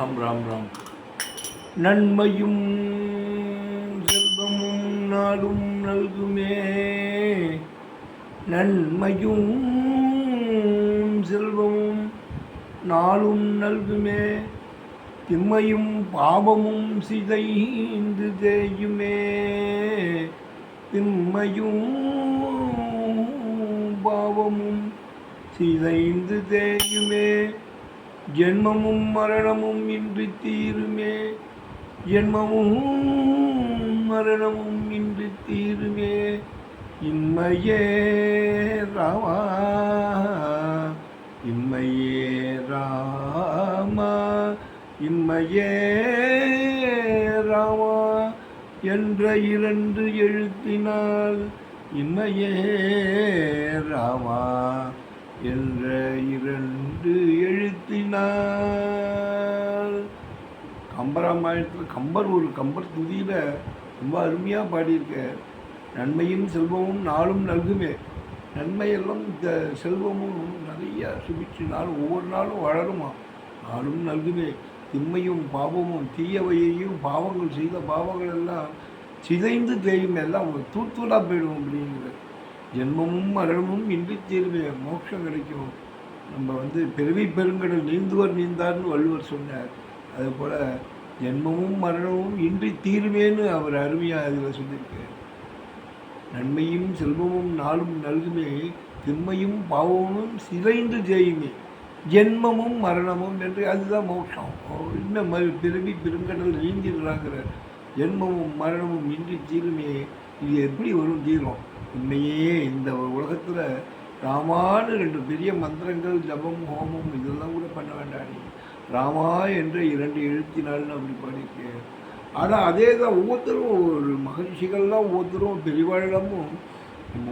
ராம் ராம் ராம். நன்மையும் செல்வமும் நாடும் நல்குமே. நன்மையும் செல்வமும் நாளும் நல்குமே. திம்மையும் பாவமும் சிதைந்து தேயுமே. திம்மையும் பாவமும் சிதைந்து தேயுமே. ஜென்மமும் மரணமும் இன்றி தீருமே. ஜென்மமும் மரணமும் இன்றி தீருமே. இன்மையே ராமா. இன்மையே ராமா. இன்மையே ராமா. என்ற இரண்டு எழுத்தினால் இன்மையே ராமா. என்ற இரண்டு எழுத்தினால். கம்பராமாயணத்தில் கம்பர் ஒரு கம்பர் துதியில் ரொம்ப அருமையாக பாடியிருக்க. நன்மையும் செல்வமும் நாளும் நல்குமே. நன்மையெல்லாம் இந்த செல்வமும் நிறைய சுபிச்சு நாள் ஒவ்வொரு நாளும் வளருமா? நாளும் நல்குமே. திம்மையும் பாவமும் தீயவையையும் பாவங்கள் செய்த பாவங்கள் எல்லாம் சிதைந்து தேயும். எல்லாம் தூத்துலாக போயிடும் அப்படிங்கிற ஜென்மமும் மரணமும் இன்றி தீர்வே. மோட்சம் கிடைக்கும். நம்ம வந்து பிறவி பெருங்கடல் நீந்துவர் நீந்தார்னு வள்ளுவர் சொன்னார். அதுபோல் ஜென்மமும் மரணமும் இன்றி தீர்வேன்னு அவர் அருமையாக அதில் சொல்லியிருக்கார். நன்மையும் செல்வமும் நாளும் நல்குமே திண்மையும் பாவமும் சிதைந்து ஜெயுமே. ஜென்மமும் மரணமும் என்று அதுதான் மோட்சம். இன்னும் மறு பிறவி பெருங்கடல் நீந்திடுறாங்கிற ஜென்மமும் மரணமும் இன்றி தீருமே. இது எப்படி வரும் தீரும்? உண்மையே இந்த உலகத்தில் ராமான்னு ரெண்டு பெரிய மந்திரங்கள் ஜபம் ஹோமம் இதெல்லாம் கூட பண்ண வேண்டாம் ராமா என்ற இரண்டு எழுத்தினால்னு அப்படி பண்ணியிருக்கேன் ஆனால் அதே தான் ஒவ்வொருத்தரும் ஒரு மகரிஷிகள்லாம் ஒவ்வொருத்தரும் பெரியவாழமும்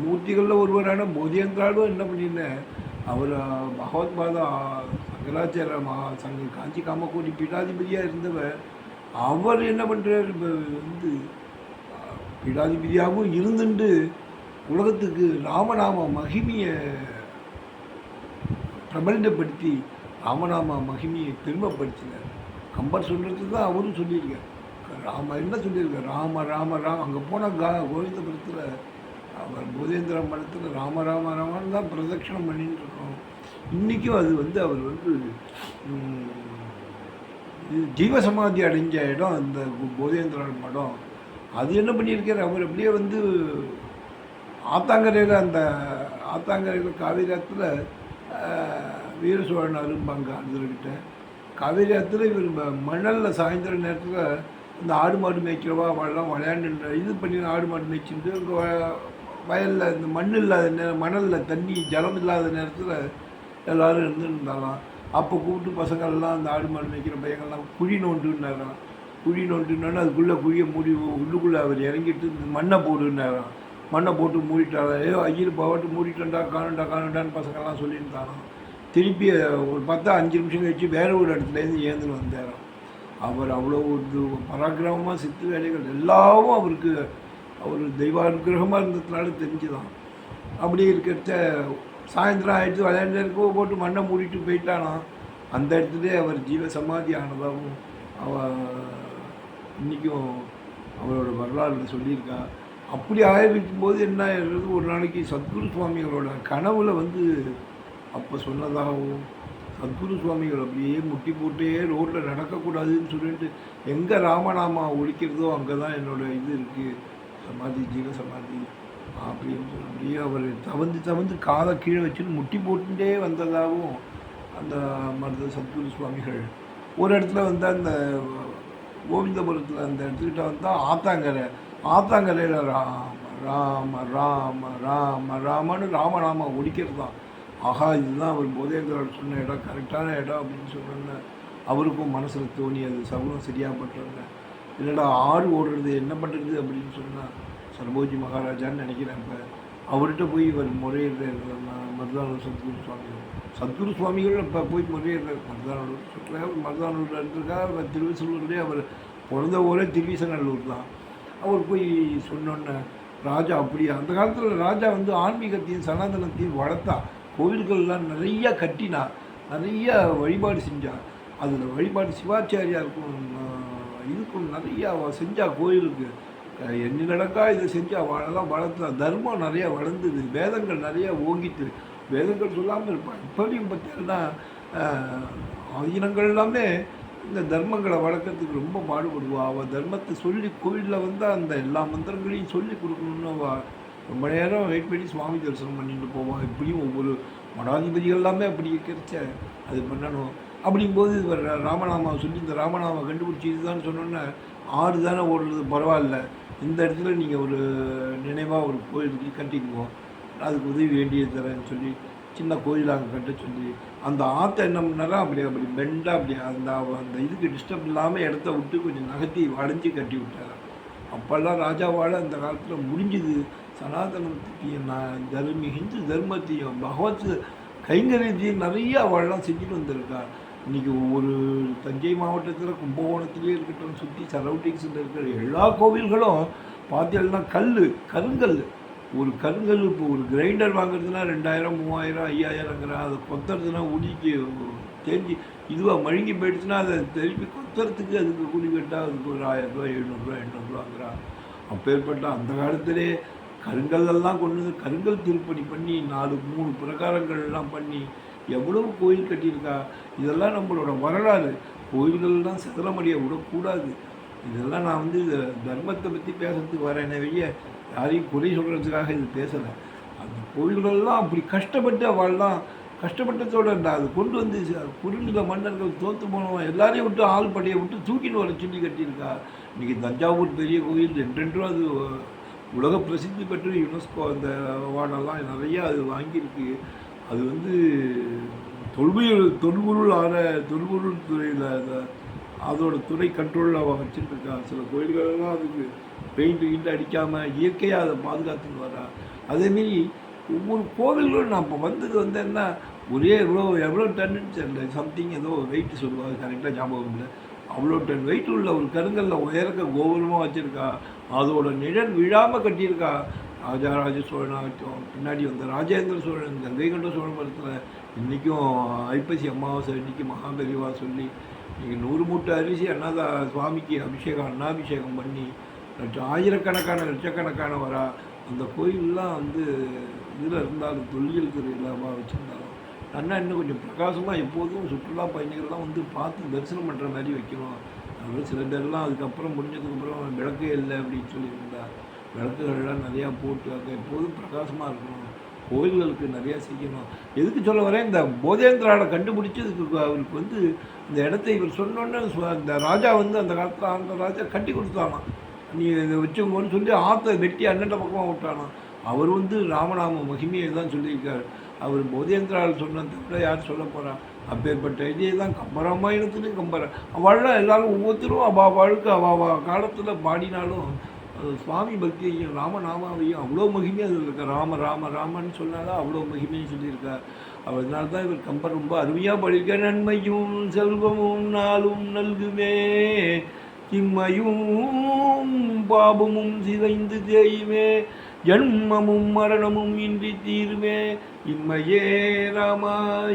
மூர்த்திகளில் ஒருவரான போதியந்திராலும் என்ன பண்ணியிருந்தேன் அவர் பகவத் பாதா சங்கராச்சாரிய மகா சங்க காஞ்சி காமக்கோடி பீடாதிபதியாக இருந்தவர் அவர் என்ன பண்ணுறார் வந்து பீடாதிபதியாகவும் இருந்துட்டு உலகத்துக்கு ராமநாம மகிமையை பிரபலப்படுத்தி ராமநாம மகிமையை பெருமைப்படுத்தினார் கம்பர் சொல்கிறது தான் அவரும் சொல்லியிருக்கார். ராம என்ன சொல்லியிருக்கார்? ராம ராம ராம் அங்கே போனால் கா கோவிந்தபுரத்தில் அவர் போதேந்திர மடத்தில் ராம ராம ராமன் தான் பிரதட்சணம் பண்ணிட்டு இருக்கோம். இன்றைக்கும் அது வந்து அவர் வந்து ஜீவசமாதி அடைஞ்ச இடம் அந்த போதேந்திரன் மடம். அது என்ன பண்ணியிருக்கார்? அவர் அப்படியே வந்து ஆத்தாங்கரையில் அந்த ஆத்தாங்கரையில் காவேரி ஆற்றுல வீர சோழன் அரும்பாங்க அதுகிட்ட காவேரி ஆற்றுல இவர் மணலில் சாயந்தர நேரத்தில் இந்த ஆடு மாடு மேய்க்கிறவா அவெல்லாம் விளையாண்டு இது பண்ணி ஆடு மாடு மேய்ச்சிட்டு வயலில் இந்த மண் இல்லாத நேரம் மணலில் தண்ணி ஜலம் இல்லாத நேரத்தில் எல்லோரும் இருந்துருந்தாலாம். அப்போ கூப்பிட்டு பசங்கள்லாம் அந்த ஆடு மாடு மேய்க்கிற பையங்கள்லாம் குழி நோண்டுன்னாராம். குழி நோண்டுனாலும் அதுக்குள்ளே குழியை மூடி உள்ளுக்குள்ளே அவர் இறங்கிட்டு மண்ணை போடுன்னாராம். மண்ணை போட்டு மூடிட்டாரா ஏதோ ஐயர் பாவட்டு மூடிட்டா காணுண்டா காணுண்டான்னு பசங்கள்லாம் சொல்லியிருந்தாராம் திருப்பி ஒரு பத்தா அஞ்சு நிமிஷம் கழிச்சு வேற ஒரு இடத்துலேருந்து ஏந்துன்னு வந்தாரோ அவர் அவ்வளோ ஒரு பராக்கிரமமாக சித்து வேலைகள் எல்லாவும் அவருக்கு அவர் தெய்வானுகிரகமாக இருந்ததுனால தெரிஞ்சுதான். அப்படி இருக்கிறத சாயந்தரம் ஆயிடுச்சு விளையாண்டு போட்டு மண்ணை மூடிட்டு போயிட்டானா? அந்த இடத்துல அவர் ஜீவ சமாதி ஆனதாகவும் அவ இன்றைக்கும் அவரோட வரலாறு சொல்லியிருக்கா. அப்படி ஆயிருக்கும் போது என்ன ஆயிடுறது ஒரு நாளைக்கு சத்குரு சுவாமிகளோட கனவுல வந்து அப்போ சொன்னதாகவும் சத்குரு சுவாமிகள் அப்படியே முட்டி போட்டே ரோட்டில் நடக்கக்கூடாதுன்னு சொல்லிட்டு எங்கே ராமநாமா ஒழிக்கிறதோ அங்கே தான் என்னோட இது இருக்குது சமாதி ஜீவ சமாதி அப்படின்னு சொல்லி அப்படியே அவர் தவந்து தவந்து காலை கீழே வச்சுட்டு முட்டி போட்டுட்டே வந்ததாகவும் அந்த மருத சத்குரு சுவாமிகள் ஒரு இடத்துல வந்து அந்த கோவிந்தபுரத்தில் அந்த இடத்துக்கிட்ட வந்தால் ஆத்தாங்கரை ஆத்தாங்கரையில் ராம ராம ராம ராம ராமன்னு ராமநாம ஒடிக்கிறது தான். ஆஹா இதுதான் அவர் போதேந்திரர் சொன்ன இடம் கரெக்டான இடம் அப்படின்னு சொன்னோன்னே அவருக்கும் மனசில் தோணி அது சகுனம் சரியாக பண்ணுறாங்க இல்லைடா ஆடு ஓடுறது என்ன பண்ணுறது அப்படின்னு சொன்னால் சரபோஜி மகாராஜான்னு நினைக்கிறேன் இப்போ. அவர்கிட்ட போய் இவர் முறையிடுறார் மருதானூர் சத்குரு சுவாமிகள் சத்குரு சுவாமிகள் இப்போ போய் முறையிடுறார் மருதானூர் சுற்றுலா மருதானூரில் இருந்திருக்கா திருவிசலூர்லேயே அவர் பிறந்த ஊரே திருவிசநல்லூர் தான். அவர் போய் சொன்னோன்னே ராஜா அப்படியா? அந்த காலத்தில் ராஜா வந்து ஆன்மீகத்தையும் சனாதனத்தையும் வளர்த்தா கோவில்கள்லாம் நிறைய கட்டினா நிறைய வழிபாடு செஞ்சார் அதில் வழிபாடு சிவாச்சாரியாருக்கும் இதுக்கும் நிறையா செஞ்சா கோயிலுக்கு. என்ன நடக்கா இதை செஞ்சு அவளெல்லாம் வளர்த்தா தர்மம் நிறையா வளர்ந்தது வேதங்கள் நிறையா ஓங்கிட்டு வேதங்கள் சொல்லாமல் இருப்பான் இப்படியும் பார்த்தீங்கன்னா ஆயினங்கள் எல்லாமே இந்த தர்மங்களை வளர்க்கறதுக்கு ரொம்ப பாடுபடுவா. அவள் தர்மத்தை சொல்லி கோயிலில் வந்து அந்த எல்லா மந்திரங்களையும் சொல்லி கொடுக்கணும்னு அவள் ரொம்ப நேரம் வெயிட் பண்ணி சுவாமி தரிசனம் பண்ணிட்டு போவான் இப்படியும் ஒவ்வொரு மடாதிபதிகள் எல்லாமே அப்படி கிடைச்ச அது பண்ணணும். அப்படிங்கும்போது இவர் ராமநாமா சொல்லி இந்த ராமநாமா கண்டுபிடிச்சி இதுதான் சொன்னோன்னே ஆறு தானே ஓடுறது பரவாயில்ல. இந்த இடத்துல நீங்கள் ஒரு நினைவாக ஒரு கோயிலுக்கு கட்டிக்குவோம் அதுக்கு உதவி வேண்டியது தரேன்னு சொல்லி சின்ன கோயிலாக கட்ட சொல்லி அந்த ஆற்றை என்ன பண்ணாரா அப்படி அப்படி பெண்டாக அப்படி அந்த அந்த இதுக்கு டிஸ்டர்ப் இல்லாமல் இடத்த விட்டு கொஞ்சம் நகர்த்தி வளைஞ்சு கட்டி விட்டார். அப்போல்லாம் ராஜாவால் அந்த காலத்தில் முடிஞ்சுது. சனாதனத்துக்கு நான் தர்மி ஹிந்து தர்மத்தையும் பகவத் கைங்கரியத்தையும் நிறைய அவள்லாம் செஞ்சுட்டு வந்திருக்கார். இன்றைக்கி ஒரு தஞ்சை மாவட்டத்தில் கும்பகோணத்துலேயே இருக்கட்டும் சுற்றி சரௌண்டிங்ஸில் இருக்கிற எல்லா கோவில்களும் பார்த்தீங்கன்னா கல் கருங்கல் ஒரு கருங்கல் இப்போ ஒரு கிரைண்டர் வாங்குறதுனா ரெண்டாயிரம் மூவாயிரம் ஐயாயிரங்கிறான் அதை கொத்துறதுனா உடிக்கு தேஞ்சி இதுவாக மழுங்கி போயிடுச்சுன்னா அதை திருப்பி கொத்துறதுக்கு அதுக்கு கூலி கட்டால் அதுக்கு ஒரு ஆயிரம் ரூபாய் எழுநூறுவா எண்ணூறுவாங்கிறா அப்பேற்பட்ட அந்த காலத்திலே கருங்கல்லாம் கொண்டு வந்து கருங்கல் திருப்பணி பண்ணி நாலு மூணு பிரகாரங்கள்லாம் பண்ணி எவ்வளவு கோயில் கட்டியிருக்கா? இதெல்லாம் நம்மளோட வரலாறு. கோயில்கள்லாம் சிதறமடிய விடக்கூடாது. இதெல்லாம் நான் வந்து தர்மத்தை பற்றி பேசுறதுக்கு வரேனே வெளிய யாரையும் குறை சொல்கிறதுக்காக இது பேசலை. அந்த கோயில்களெல்லாம் அப்படி கஷ்டப்பட்டு அவள்லாம் கஷ்டப்பட்டதோட நான் அது கொண்டு வந்து குறுநில மன்னர்கள் தோற்று போனவன் எல்லாரையும் விட்டு ஆள் படையை விட்டு தூக்கின்னு வர சொல்லி கட்டியிருக்கா இன்றைக்கி தஞ்சாவூர் பெரிய கோயில் ரெண்டென்றும் அது உலக பிரசித்தி பெற்று யுனெஸ்கோ அந்த அவார்டெல்லாம் நிறையா அது வாங்கியிருக்கு. அது வந்து தொல்பொருள் தொல்பொருள் ஆன தொல்பொருள் துறையில் அந்த அதோட துறை கண்ட்ரோலில் அவன் வச்சுட்டு சில கோயில்களெல்லாம் அதுக்கு பெயிண்ட் கிண்ட் அடிக்காமல் இயற்கையாக அதை பாதுகாத்துன்னு வரா அதேமாரி ஒவ்வொரு கோவில்களும் நம்ம இப்போ வந்தது வந்து என்ன ஒரே எவ்வளோ எவ்வளோ டன்னு தெரியல. சம்திங் ஏதோ வெயிட் சொல்லுவாங்க கரெக்டாக ஞாபகம் இல்லை. அவ்வளோ டன் வெயிட் உள்ள ஒரு கருங்கல்ல உயரக்க கோபுரமாக வச்சுருக்கா. அதோட நிழல் விழாமல் கட்டியிருக்கா. ராஜாராஜ சோழனாகட்டும் பின்னாடி வந்த ராஜேந்திர சோழன் கங்கை சோழன் மரத்தில் இன்றைக்கும் ஐப்பசி அமாவாசை அன்னைக்கு மகாபெரிவா சொல்லி இன்றைக்கி நூறு மூட்டை அரிசி அண்ணாதா சுவாமிக்கு அபிஷேகம் அண்ணாபிஷேகம் பண்ணி ஆயிரக்கணக்கான லட்சக்கணக்கான வரா அந்த கோயிலெலாம் வந்து இதில் இருந்தாலும் தொல்லியல் துறையில் வச்சுருந்தாலும் அண்ணா இன்னும் கொஞ்சம் பிரகாசமாக எப்போதும் சுற்றுலா பயணிகள்லாம் வந்து பார்த்து தரிசனம் பண்ணுற மாதிரி வைக்கணும். அப்புறம் சில பேர்லாம் அதுக்கப்புறம் முடிஞ்சதுக்கப்புறம் விளக்கே இல்லை அப்படின்னு சொல்லியிருந்தா விளக்குகள்லாம் நிறையா போட்டு அங்கே எப்போதும் பிரகாசமாக இருக்கணும். கோயில்களுக்கு நிறையா செய்யணும். எதுக்கு சொல்ல வரேன்? இந்த போதேந்திராவை கண்டுபிடிச்சி இதுக்கு அவருக்கு வந்து இந்த இடத்த இவர் சொன்னோன்னே அந்த ராஜா வந்து அந்த காலத்தில் அந்த ராஜா கட்டி கொடுத்தானாம் நீ இதை வச்சுக்கோன்னு சொல்லி ஆற்ற வெட்டி அண்ணன் பக்கமாக விட்டானோ? அவர் வந்து ராமநாம மகிமையை தான் சொல்லியிருக்கார். அவர் போதேந்திரால் சொன்னதை விட யார் சொல்ல போகிறா அப்பேற்பட்ட இதே தான் கம்பராமாயணத்துலேயும் கம்பர. அவள்லாம் எல்லாரும் ஒவ்வொருத்தரும் அவள் அவளுக்கு அவள் காலத்தில் பாடினாலும் சுவாமி பக்தியையும் ராமநாமாவையும் அவ்வளோ மகிமையாக இருக்கார் ராம ராம ராமன்னு சொன்னாலும் அவ்வளோ மகிமையும் சொல்லியிருக்கார். அதனால தான் இவர் கம்பர் ரொம்ப அருமையாக படிக்க நன்மையும் செல்வமும் நாளும் நல்குமே. இம்மையும் பாபமும் சிதைந்து தேயுமே ஜன்மமும் மரணமும் இன்றி தீர்வே இம்மையே ராமா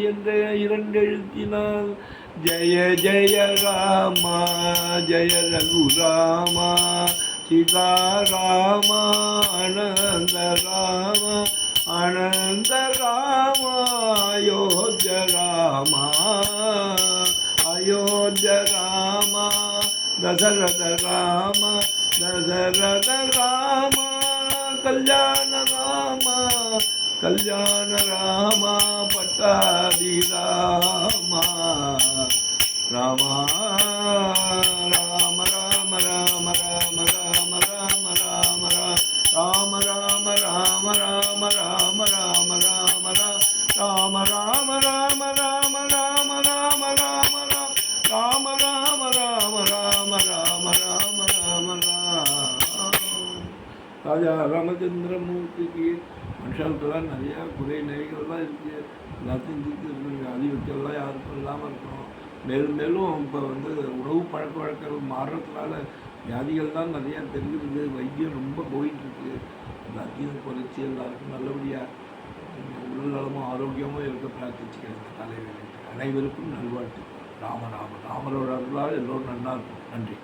என்ற இரண்டெழுத்தினால் ஜய ஜய ராமா ஜெய ரகுராமா சீதாராமா அனந்த ராமா அனந்த ராமா அயோத்திய ராமா அயோத்திய ராமா దశరథ రామ దశరథ రామ కళ్యాణ రామ కళ్యాణ రామ పట్టాది రామ రామ. ராஜா ராமச்சந்திரமூர்த்திக்கு மனுஷாளுக்கெல்லாம் நிறையா குறை நிறைகள்லாம் இருக்குது எல்லாத்தையும் தீர்த்து இருக்குங்க அதிபத்தியெல்லாம் யாருக்கும் இல்லாமல் இருக்கணும். மேலும் மேலும் இப்போ வந்து உணவு பழக்க வழக்கங்கள் மாறுறதுனால வியாதிகள் தான் நிறையா தெரிஞ்சிருக்கு. வைத்தியம் ரொம்ப போயிட்டுருக்கு. எல்லாத்தையும் குறைச்சி எல்லாருக்கும் நல்லபடியாக உடல் நலமும் ஆரோக்கியமும் இருக்க பிரார்த்திச்சுக்கிறேன் தலைவர்கள் அனைவருக்கும் நல்வாழ்த்து ராம ராம ராமரோட அருளால் எல்லோரும் நல்லா இருக்கும் நன்றி.